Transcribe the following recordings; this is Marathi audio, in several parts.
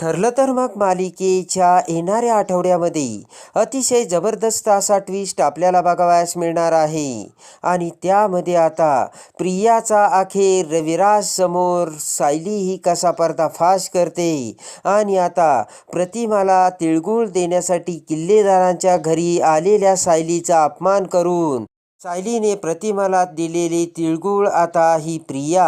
ठरलं तर मग मालिकेच्या येणाऱ्या आठवड्यामध्ये अतिशय जबरदस्त असा ट्विस्ट आपल्याला बघावयास मिळणार आहे. आणि त्यामध्ये आता प्रियाचा अखेर रविराज समोर सायली ही कसा पर्दाफाश करते आणि आता प्रतिमाला तिळगुळ देण्यासाठी किल्लेदारांच्या घरी आलेल्या सायलीचा अपमान करून सायलीने प्रतिमाला दिलेली तिळगुळ आता ही प्रिया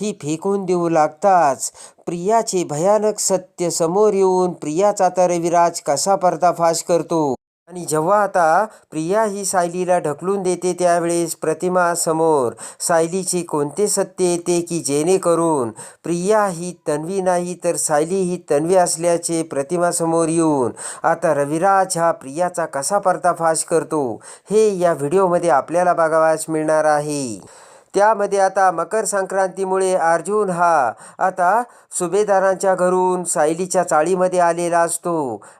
ही फेकून देऊ लागताच प्रियाचे भयानक सत्य समोर येऊन प्रियाचा तर विराज कसा पर्दाफाश करतो? आणि जेव्हा आता प्रिया ही सायलीला ढकलून देते त्यावेळेस प्रतिमा समोर सायलीचे कोणते सत्य येते की जेणेकरून प्रिया ही तन्वी नाही तर सायली ही तन्वी असल्याचे प्रतिमासमोर येऊन आता रविराज हा प्रियाचा कसा पर्दाफाश करतो? हे या व्हिडिओमध्ये आपल्याला बघावयास मिळणार आहे. त्यामध्ये आता मकर संक्रांतीमुळे अर्जुन हा आता सुभेदारांच्या घरून सायलीच्या चाळीमध्ये आलेला असतो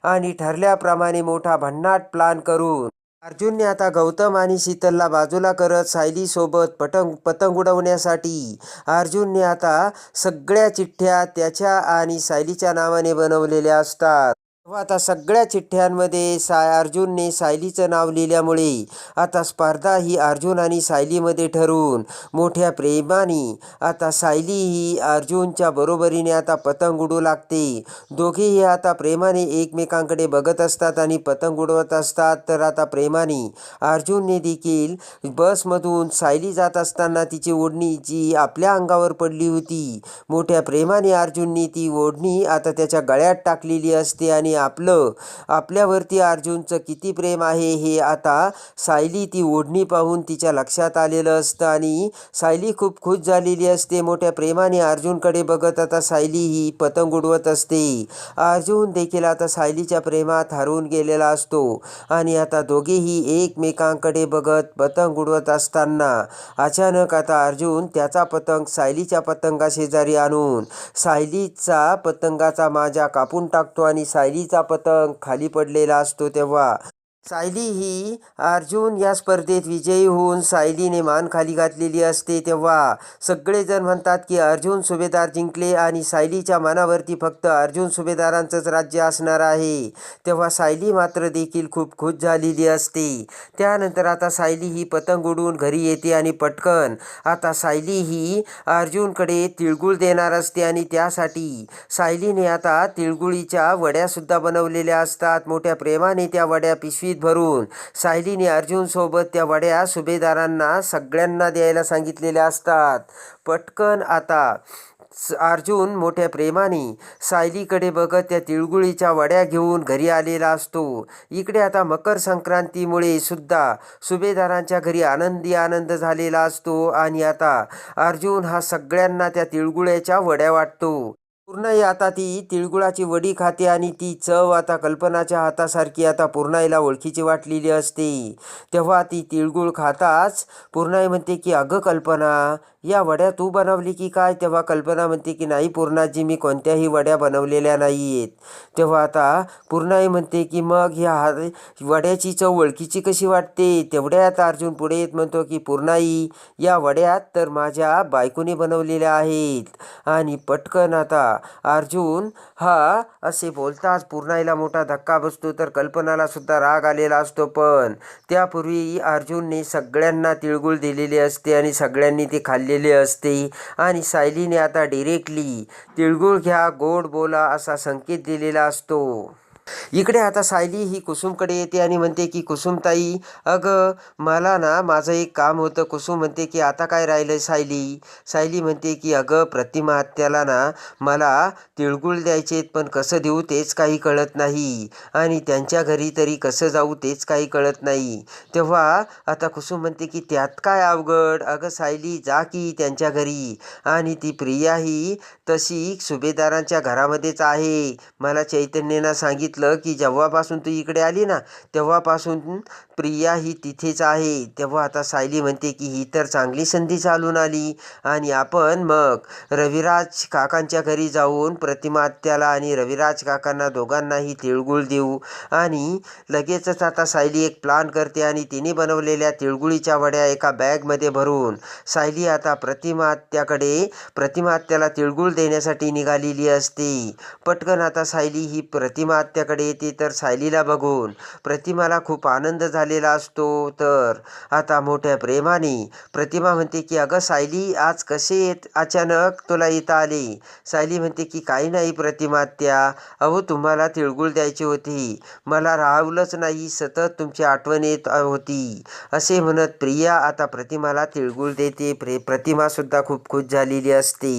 आणि ठरल्याप्रमाणे मोठा भन्नाट प्लान करून अर्जुनने आता गौतम आणि शीतलला बाजूला करत सायलीसोबत पतंग पतंग उडवण्यासाठी अर्जुनने आता सगळ्या चिठ्ठ्या त्याच्या आणि सायलीच्या नावाने बनवलेल्या असतात. आता सगळ्या चिठ्ठ्यांमध्ये साय अर्जुनने सायलीचं नाव लिहिल्यामुळे आता स्पर्धा ही अर्जुन आणि सायलीमध्ये ठरून मोठ्या प्रेमाने आता सायली ही अर्जुनच्या बरोबरीने आता पतंग उडू लागते. दोघेही आता प्रेमाने एकमेकांकडे बघत असतात आणि पतंग उडवत असतात. तर आता प्रेमाने अर्जुनने देखील बसमधून सायली जात असताना तिची ओढणी जी आपल्या अंगावर पडली होती मोठ्या प्रेमाने अर्जुनने ती ओढणी आता त्याच्या गळ्यात टाकलेली असते आणि आपलं. आपल्यावरती अर्जुनचं किती प्रेम आहे हे आता सायली ती ओढणी पाहून तिच्या लक्षात आलेलं असतं आणि सायली खूप खुश झालेली असते. मोठ्या प्रेमाने अर्जुनकडे बघत आता सायली ही पतंग उडवत असते. अर्जुन देखील आता सायलीच्या प्रेमात हरवून गेलेला असतो आणि आता दोघेही एकमेकांकडे बघत पतंग उडवत असताना अचानक आता अर्जुन त्याचा पतंग सायलीच्या पतंगाशेजारी आणून सायलीचा पतंगाचा माझ्या कापून टाकतो आणि सायली सायलीचा पतंग खाली पडलेला असतो तेव्हा सायली ही अर्जुन या स्पर्धेत विजयी होऊन सायलीने मान खाली घातलेली असते तेव्हा सगळेजण म्हणतात की अर्जुन सुभेदार जिंकले आणि सायलीच्या मनावरती फक्त अर्जुन सुभेदारांचंच राज्य असणार आहे. तेव्हा सायली मात्र देखील खूप खुश झालेली असते. त्यानंतर आता सायली ही पतंग उडवून घरी येते आणि पटकन आता सायली ही अर्जुनकडे तिळगुळ देणार असते आणि त्यासाठी सायलीने आता तिळगुळीच्या वड्यासुद्धा बनवलेल्या असतात. मोठ्या प्रेमाने त्या वड्या पिशवीत भरून. सायलीने अर्जुनसोबत त्या वड्या सुभेदारांना सगळ्यांना द्यायला सांगितलेल्या असतात. पटकन आता स- अर्जुन मोठ्या प्रेमाने सायलीकडे बघत त्या तिळगुळीच्या वड्या घेऊन घरी आलेला असतो. इकडे आता मकर संक्रांतीमुळे सुद्धा सुभेदारांच्या घरी आनंदी आनंद झालेला असतो आणि आता अर्जुन हा सगळ्यांना त्या तिळगुळ्याच्या वड्या वाटतो. पूर्णाई आता ती तिळगुळाची वडी खाते आणि ती चव आता कल्पनाच्या हातासारखी आता पूर्णाईला ओळखीची वाटलेली असते. तेव्हा ती तिळगुळ खाताच पूर्णाई म्हणते की अगं कल्पना या वड्या तू बनवली की काय? तेव्हा कल्पना म्हणते की नाही पूर्णाजी मी कोणत्याही वड्या बनवलेल्या नाही आहेत तेव्हा आता पूर्णाई म्हणते की मग ह्या वड्याची चव ओळखीची कशी वाटते? तेवढ्यात अर्जुन पुढे येत म्हणतो की पूर्णाई या वड्यात तर माझ्या बायकोने बनवलेल्या आहेत. आणि पटकन आता अर्जुन हा असे बोलताच पूर्णाईला मोठा धक्का बसतो तर कल्पनाला सुद्धा राग आलेला असतो पण. त्यापूर्वी अर्जुनने सगळ्यांना तिळगुळ दिलेले असते आणि सगळ्यांनी ते खाल्लेले असते. आणि सायलीने आता डिरेक्टली तिळगुळ घ्या गोड बोला असा संकेत दिलेला असतो. इकडे आता सायली ही कुसुमकडे येते आणि म्हणते की कुसुमताई अगं मला ना माझं एक काम होतं. कुसुम म्हणते की आता काय राहिलं सायली? सायली म्हणते की अगं प्रतिमा आत्याला ना मला तिळगुळ द्यायचे पण कसं देऊ तेच काही कळत नाही. आणि त्यांच्या घरी तरी कसं जाऊ तेच काही कळत नाही. तेव्हा आता कुसुम म्हणते की त्यात काय अवघड? अगं सायली जा की त्यांच्या घरी. आणि ती प्रिया ही तशी सुभेदारांच्या घरामध्येच आहे. मला चैतन्यनं सांगितलं सांगितलं की जेव्हापासून तू इकडे आली ना तेव्हापासून प्रिया ही तिथेच आहे. तेव्हा आता सायली म्हणते की ही तर चांगली संधी चालून आली. आणि आपण मग रविराज काकांच्या घरी जाऊन प्रतिमात्याला आणि रविराज काकांना दोघांनाही तिळगुळ देऊ. आणि लगेचच आता सायली एक प्लान करते आणि तिने बनवलेल्या तिळगुळीच्या वड्या एका बॅगमध्ये भरून सायली आता प्रतिमात्याकडे प्रतिमात्याला तिळगुळ देण्यासाठी निघालेली असते. पटकन आता सायली ही प्रतिमात्या आत्याकडे येते तर सायलीला बघून. प्रतिमाला खूप आनंद झालेला असतो. तर आता मोठ्या प्रेमाने प्रतिमा म्हणते की अगं सायली आज कसे येत? अचानक तुला येता आली. सायली म्हणते की काही नाही प्रतिमा त्या अहो तुम्हाला तिळगुळ द्यायची होती. मला राहवलंच नाही. सतत तुमची आठवण येत होती. असे म्हणत प्रिया आता प्रतिमाला तिळगुळ देते. प्रे प्रतिमासुद्धा खूप खुश झालेली असते.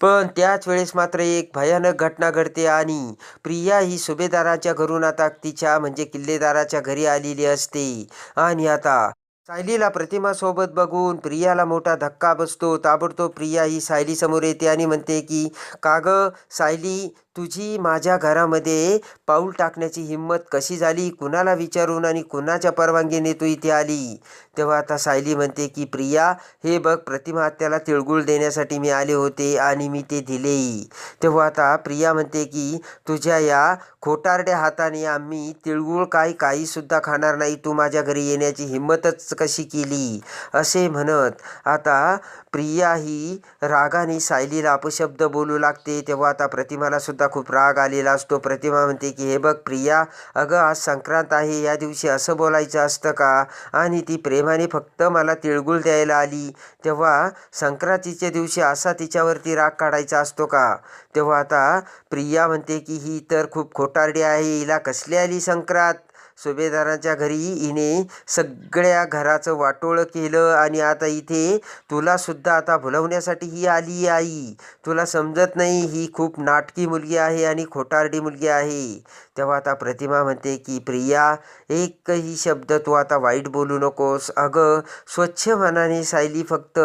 पण त्याच वेळेस मात्र एक भयानक घटना घडते आणि प्रिया ही सुभेदाराच्या घरून आता तिच्या म्हणजे किल्लेदाराच्या घरी आलेली असते. आणि आता सायलीला प्रतिमा सोबत बघून प्रियाला मोठा धक्का बसतो. ताबडतोब प्रिया ही सायली समोर येते आणि म्हणते की कागं सायली तुझी माझ्या घरामध्ये पाऊल टाकण्याची हिंमत कशी झाली? कुणाला विचारून आणि कुणाच्या परवानगीने तू इथे आली? तेव्हा आता सायली म्हणते की प्रिया हे बघ प्रतिमा हत्याला तिळगुळ देण्यासाठी मी आले होते आणि मी ते दिले. तेव्हा आता प्रिया म्हणते की तुझ्या या खोटारड्या हाताने आम्ही तिळगुळ काय काहीसुद्धा खाणार नाही. तू माझ्या घरी येण्याची हिंमतच कशी केली? असे म्हणत आता प्रिया ही रागाने सायलीला अपशब्द बोलू लागते. तेव्हा आता प्रतिमाला सुद्धा खूप राग आलेला असतो. प्रतिमा म्हणते की हे बघ प्रिया अगं आज संक्रांत आहे या दिवशी असं बोलायचं असतं का? आणि ती प्रेमाने फक्त मला तिळगुळ द्यायला आली. तेव्हा संक्रांतीच्या दिवशी असा तिच्यावरती राग काढायचा असतो का? तेव्हा आता प्रिया म्हणते की ही तर खूप खोटारडी आहे हिला कसली आली संक्रांत? सुभेदारांच्या घरी हिने सगळ्या घराचं वाटोळं केलं आणि आता इथे तुला सुद्धा आता भुलवण्यासाठी ही आली आई. तुला समजत नाही ही खूप नाटकी मुलगी आहे आणि खोटारडी मुलगी आहे. तेव्हा आता प्रतिमा म्हणते की प्रिया एकही शब्द तू आता वाईट बोलू नकोस. अगं स्वच्छ मनाने सायली फक्त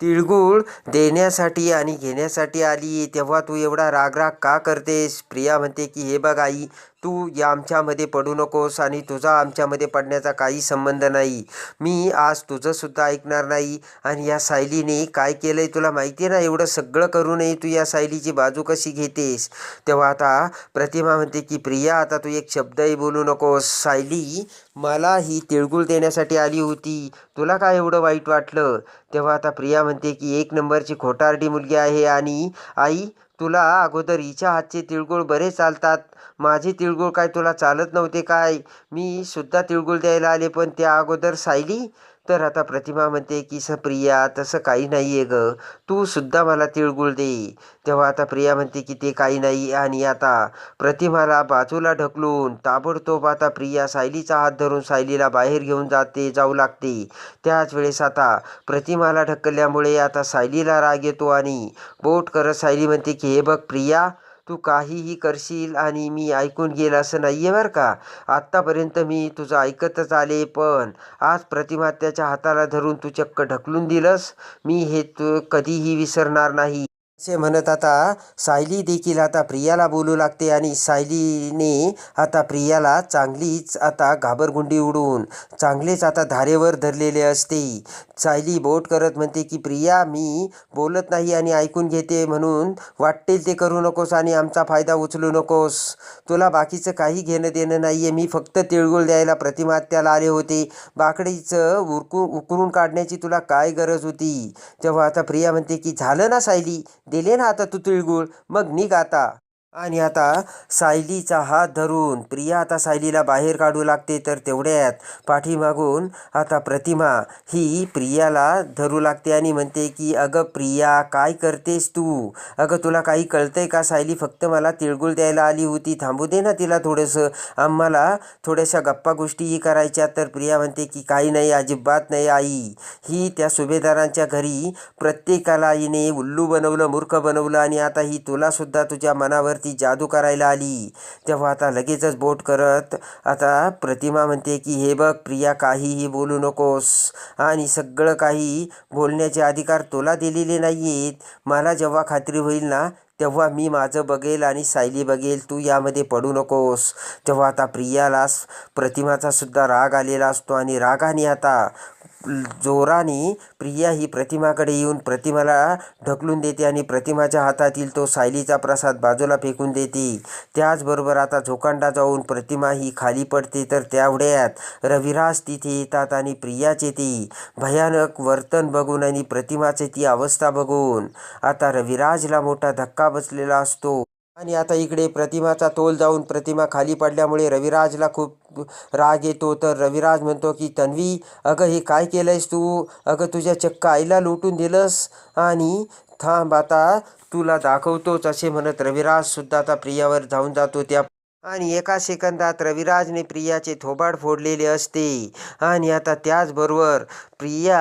तिळगुळ देण्यासाठी आणि घेण्यासाठी आली तेव्हा तू एवढा रागराग का करतेस? प्रिया म्हणते की हे बघ आई तू या आमच्यामध्ये पडू नकोस आणि तुझा आमच्यामध्ये पडण्याचा काही संबंध नाही. मी आज तुझंसुद्धा ऐकणार नाही आणि या सायलीने काय केलं आहे तुला माहिती आहे ना? एवढं सगळं करूनही तू या सायलीची बाजू कशी घेतेस. तेव्हा आता प्रतिमा म्हणते की प्रिया आता तू एक शब्दही बोलू नकोस. सायली मला ही तिळगुळ देण्यासाठी आली होती. तुला काय एवढं वाईट वाटलं? तेव्हा आता प्रिया म्हणते की एक नंबरची खोटारडी मुलगी आहे आणि आई तुला अगोदर हिच्या हातचे तिळगुळ बरे चालतात. माझे तिळगुळ काय तुला चालत नव्हते काय? मी सुद्धा तिळगुळ द्यायला आले पण त्या अगोदर सायली तर आता प्रतिमा म्हणते की स प्रिया तसं काही नाही आहे गं. तू सुद्धा मला तिळगुळ दे. तेव्हा आता प्रिया म्हणते की ते काही नाही आणि आता प्रतिमाला बाजूला ढकलून ताबडतोब आता प्रिया सायलीचा हात धरून सायलीला बाहेर घेऊन जाते जाऊ लागते. त्याच वेळेस आता प्रतिमाला ढकलल्यामुळे आता सायलीला राग येतो आणि बोट करत सायली म्हणते की हे बघ प्रिया तू काहीही करशील आणि मी ऐकून घेईल असं नाही आहे बरं का? आत्तापर्यंत मी तुझं ऐकतच आले पण आज प्रतिमा त्याच्या हाताला धरून तू चक्क ढकलून दिलंस. मी हे तू कधीही विसरणार नाही. असे म्हणत आता सायली देखील आता प्रियाला बोलू लागते आणि सायलीने आता प्रियाला चांगलीच आता घाबरगुंडी उडून चांगलेच आता धारेवर धरलेले असते. सायली बोट करत म्हणते की प्रिया मी बोलत नाही आणि ऐकून घेते म्हणून वाटेल ते करू नकोस आणि आमचा फायदा उचलू नकोस. तुला बाकीचं काही घेणं देणं नाही आहे मी फक्त तिळगुळ द्यायला प्रतिमात्याला आले होते. बाकडीचं उरकू उकरून काढण्याची तुला काय गरज होती? तेव्हा आता प्रिया म्हणते की झालं ना सायली? दिले ना आता तू तिळगुळ मग निघ आता. आणि आता सायलीचा हात धरून प्रिया आता सायलीला बाहेर काढू लागते तर तेवढ्यात पाठीमागून आता प्रतिमा ही प्रियाला धरू लागते आणि म्हणते की अगं प्रिया काय करतेस तू? अगं तुला काही कळतंय का? सायली फक्त मला तिळगुळ द्यायला आली होती. थांबू दे ना तिला थोडंसं. आम्हाला थोड्याशा गप्पा गोष्टीही करायच्या तर प्रिया म्हणते की काही नाही अजिबात नाही आई. ही त्या सुभेदारांच्या घरी प्रत्येकाला आईने उल्लू बनवलं मूर्ख बनवलं आणि आता ही तुलासुद्धा तुझ्या मनावर ती जादू करायला आली. तेव्हा आता लगेचच बोट करत आता प्रतिमा म्हणते की हे बघ प्रिया काहीही बोलू नकोस. आणि सगळं काही बोलण्याचे अधिकार तुला दिलेले नाही आहेत मला जेव्हा खात्री होईल ना तेव्हा मी माझं बघेल आणि सायली बघेल. तू यामध्ये पडू नकोस. तेव्हा आता प्रियाला प्रतिमाचासुद्धा प्रतिमाचा सुद्धा राग आलेला असतो आणि रागाने आता जोराने प्रिया ही प्रतिमाकडे येऊन प्रतिमाला ढकलून देते आणि प्रतिमाच्या हातातील तो सायलीचा प्रसाद बाजूला फेकून देते. त्याचबरोबर आता झोकांडा जाऊन प्रतिमा ही खाली पडते तर त्यावड्यात रविराज तिथे येतात आणि प्रियाचे ती भयानक वर्तन बघून आणि प्रतिमाचे ती अवस्था बघून आता रविराजला मोठा धक्का बसलेला असतो. आणि आता इकडे प्रतिमाचा तोल जाऊन प्रतिमा खाली पडल्यामुळे रविराजला खूप राग येतो. तर रविराज म्हणतो की तन्वी अगं हे काय केलंयस तू? अगं तुझ्या चक्क आईला लुटून दिलंस आणि थांब आता तुला दाखवतोच असे म्हणत रविराजसुद्धा आता प्रियावर धावून जातो. त्या आणि एका सेकंदात रविराजने प्रियाचे थोबाड फोडलेले असते. आणि आता त्याचबरोबर प्रिया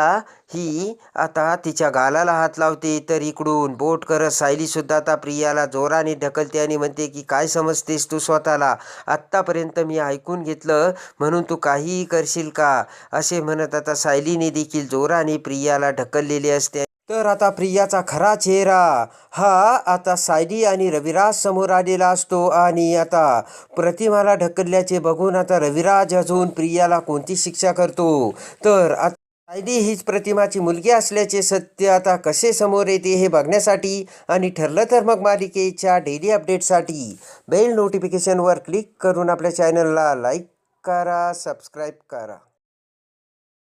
ही आता तिच्या गालाला हात लावते. तर इकडून बोट करत सायलीसुद्धा आता प्रियाला जोराने ढकलते आणि म्हणते की काय समजतेस तू स्वतःला? आत्तापर्यंत मी ऐकून घेतलं म्हणून तू काहीही करशील का? असे म्हणत आता सायलीने देखील जोराने प्रियाला ढकललेले असते. तर आता प्रियाचा खरा चेहरा हा आता सायली आणि रविराज समोर आलेला असतो आणि आता प्रतिमाला ढकलल्याचे बघून आता रविराज अजून प्रियाला कोणती शिक्षा करतो? तर आता सायली हीच प्रतिमाची मुलगी असल्याचे सत्य आता कसे समोर येते हे बघण्यासाठी आणि ठरलं तर मग मालिकेच्या डेली अपडेटसाठी बेल नोटिफिकेशनवर क्लिक करून आपल्या चॅनलला लाईक करा सबस्क्राईब करा.